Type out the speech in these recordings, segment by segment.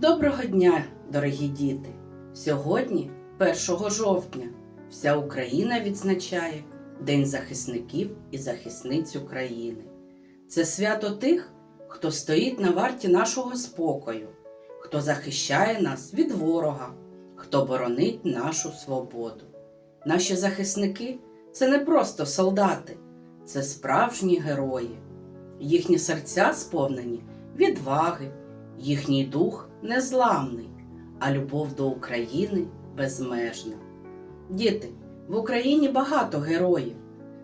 Доброго дня, дорогі діти! Сьогодні, 1 жовтня, вся Україна відзначає День захисників і захисниць України. Це свято тих, хто стоїть на варті нашого спокою, хто захищає нас від ворога, хто боронить нашу свободу. Наші захисники це не просто солдати, це справжні герої. Їхні серця сповнені відваги, їхній дух незламний, а любов до України безмежна. Діти, в Україні багато героїв.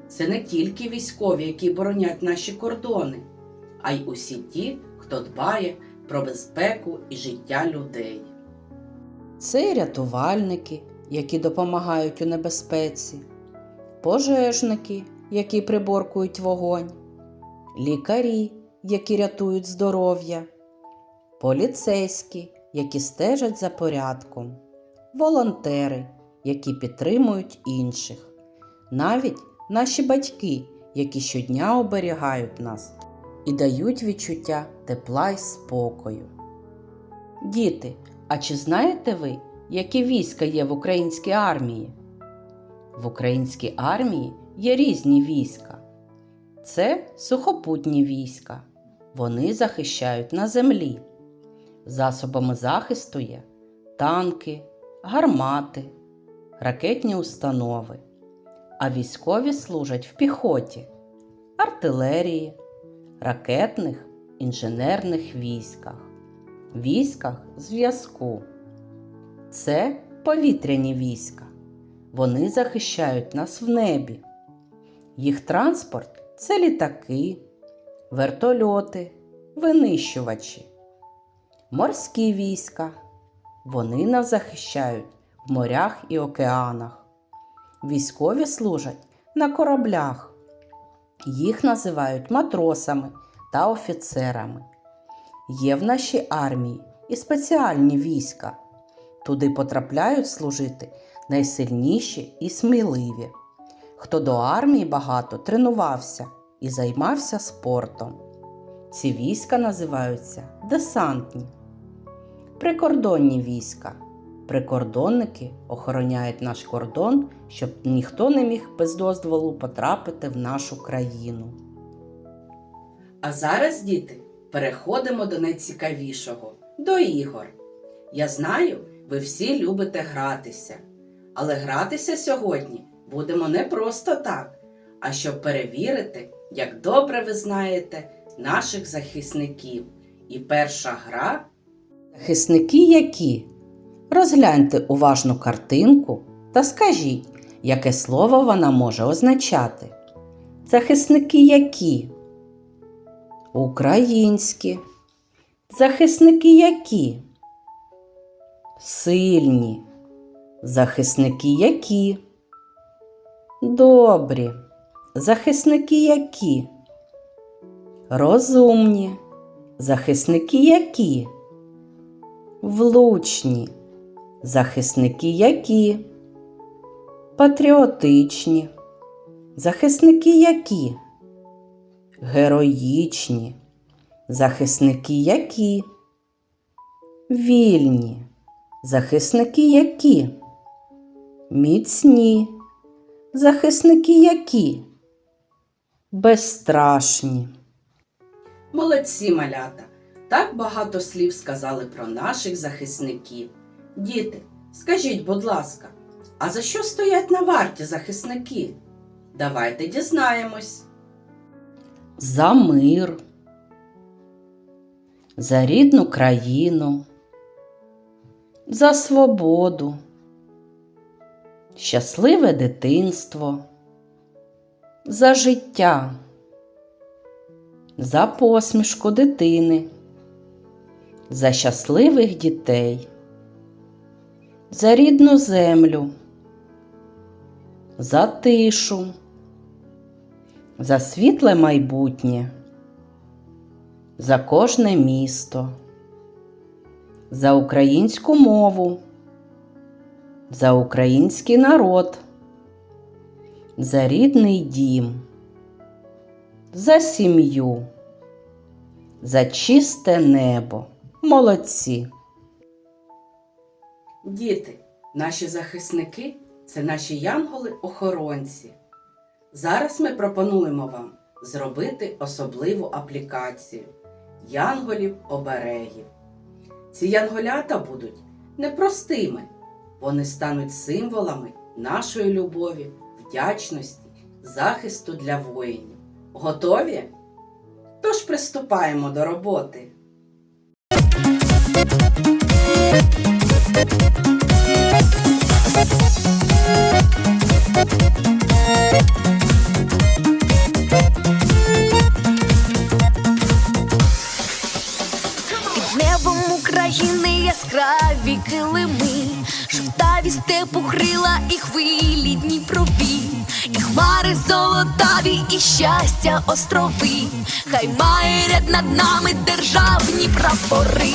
Це не тільки військові, які боронять наші кордони, а й усі ті, хто дбає про безпеку і життя людей. Це і рятувальники, які допомагають у небезпеці, пожежники, які приборкують вогонь, лікарі, які рятують здоров'я, поліцейські, які стежать за порядком, волонтери, які підтримують інших, навіть наші батьки, які щодня оберігають нас і дають відчуття тепла й спокою. Діти, а чи знаєте ви, які війська є в українській армії? В українській армії є різні війська. Це сухопутні війська. Вони захищають на землі. Засобами захисту є танки, гармати, ракетні установи. А військові служать в піхоті, артилерії, ракетних інженерних військах, військах зв'язку. Це повітряні війська. Вони захищають нас в небі. Їх транспорт це літаки, вертольоти, винищувачі, морські війська. Вони нас захищають в морях і океанах. Військові служать на кораблях. Їх називають матросами та офіцерами. Є в нашій армії і спеціальні війська. Туди потрапляють служити найсильніші і сміливі, хто до армії багато тренувався і займався спортом. Ці війська називаються десантні. Прикордонні війська. Прикордонники охороняють наш кордон, щоб ніхто не міг без дозволу потрапити в нашу країну. А зараз, діти, переходимо до найцікавішого до ігор. Я знаю, ви всі любите гратися. Але гратися сьогодні будемо не просто так, а щоб перевірити, як добре ви знаєте наших захисників. І перша гра Захисники які? Розгляньте уважну картинку та скажіть, яке слово вона може означати. Захисники які? Українські. Захисники які? Сильні. Захисники які? Добрі. Захисники які? Розумні. Захисники які? Влучні. Захисники які? Патріотичні. Захисники які? Героїчні. Захисники які? Вільні. Захисники які? Міцні. Захисники які? Безстрашні. Молодці малята. Так багато слів сказали про наших захисників. Діти, скажіть, будь ласка, а за що стоять на варті захисники? Давайте дізнаємось. За мир, за рідну країну, за свободу, щасливе дитинство, за життя, за посмішку дитини, за щасливих дітей, за рідну землю, за тишу, за світле майбутнє, за кожне місто, за українську мову, за український народ, за рідний дім, за сім'ю, за чисте небо. Молодці! Діти, наші захисники це наші янголи-охоронці. Зараз ми пропонуємо вам зробити особливу аплікацію янголів-оберегів. Ці янголята будуть непростими, вони стануть символами нашої любові, вдячності, захисту для воїнів. Готові? Тож приступаємо до роботи. України яскраві килими, жовтаві степу крила і хвилі Дніпрові, і хмари золотаві, і щастя острови, хай має ряд над нами державні прапори,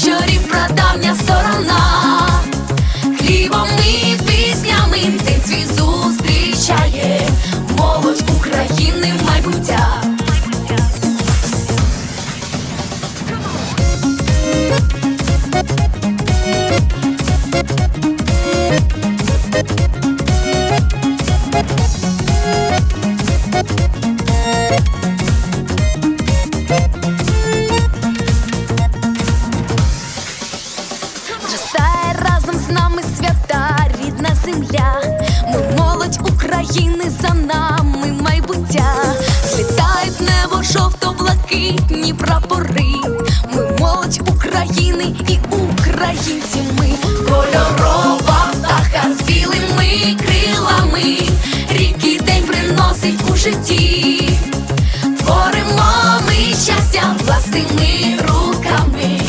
пращурів прадавня сторона, України і українці ми кольорова птаха з білими крилами. Ріки день приносить у житті. Творимо ми щастя власними руками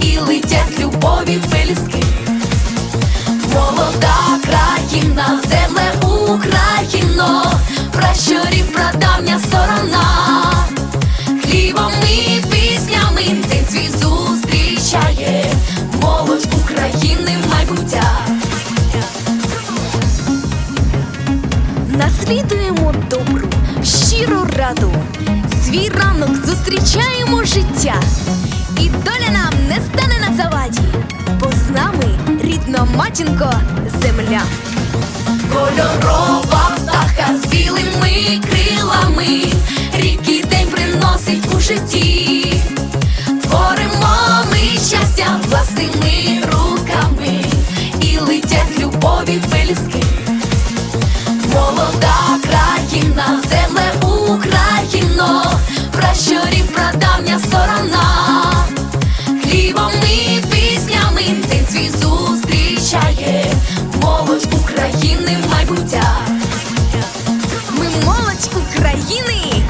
і летять любові пелюстки. Молода країна, земле Україно, пращурів прадавня сторона, Наслідуємо добру, щиру раду, свій ранок зустрічаємо життя, і доля нам не стане на заваді, бо з нами рідна матінко земля. Кольорова птаха з білими крилами, ріки день приносить у житті. Прадавня сторона, хлібом і піснями день свій зустрічає молодь України майбуття. Ми молодь України,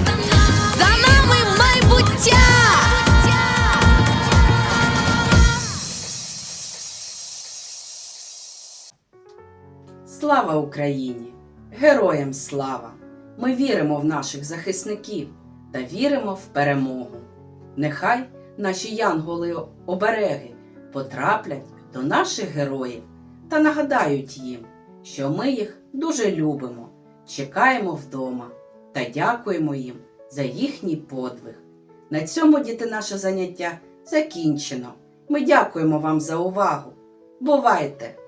за нами майбуття. Слава Україні! Героям слава! Ми віримо в наших захисників та віримо в перемогу. Нехай наші янголи-обереги потраплять до наших героїв та нагадають їм, що ми їх дуже любимо, чекаємо вдома та дякуємо їм за їхній подвиг. На цьому діти наше заняття закінчено. Ми дякуємо вам за увагу. Бувайте!